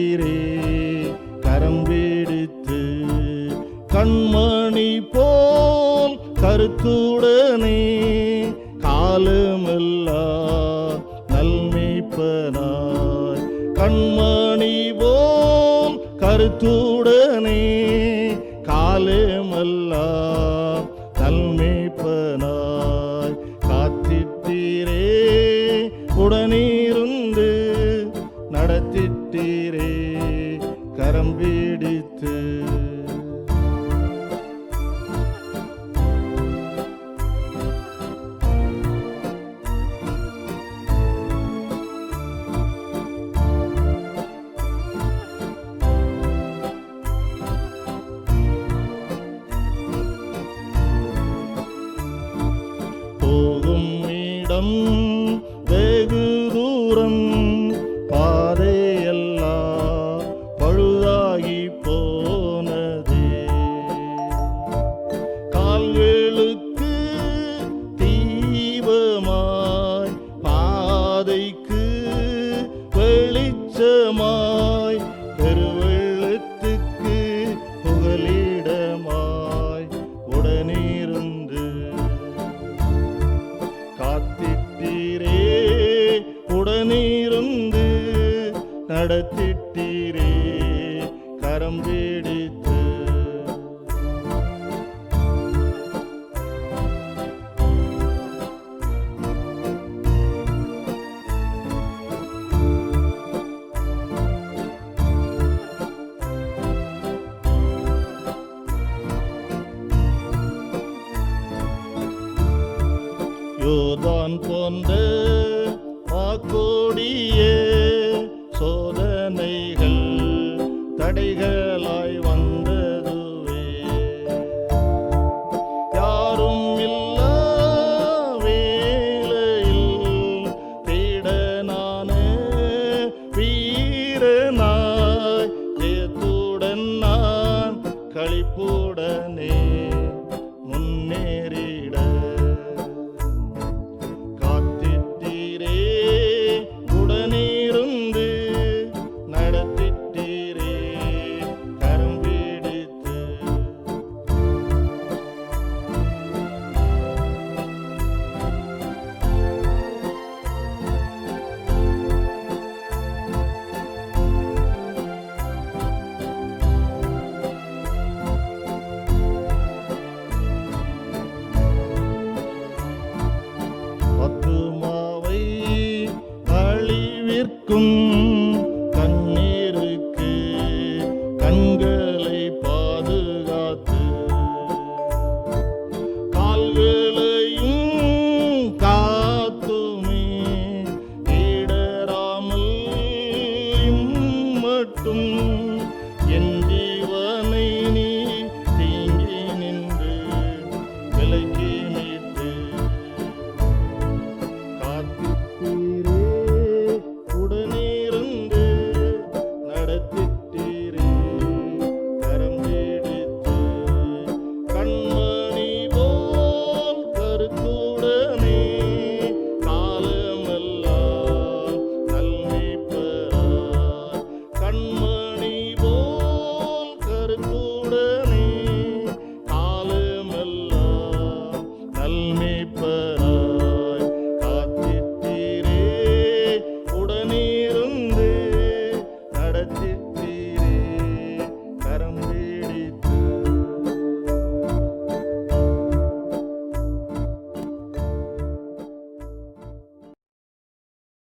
நீரே கரம் பிடித்து கண்மணி போல் கருத்துடனே. காலமல்லா நல்மீப்பனாய் கண்மணி போல் கருத்துடனே. காலமல்லா நல்மீப்பனாய் காத்திட்டீரே. உடனே நடத்தி கரம் பிடித்து. போகும் இடம் வெகு தூரம் வெளிச்சமாய் பெருவெள்ளத்துக்கு புகலிடமாய் உடனிருந்து காத்திட்டீரே உடனிருந்து நடத்திட்டீரே கரம் பிடித்து யோதான் போன்ற வாக்கோடிய சோதனைகள் தடைகளாய் வந்ததுவே. யாரும் இல்லா வேளையில் நானே. வீரனாய் ஏத்துடன் நான் கழிப்புடனே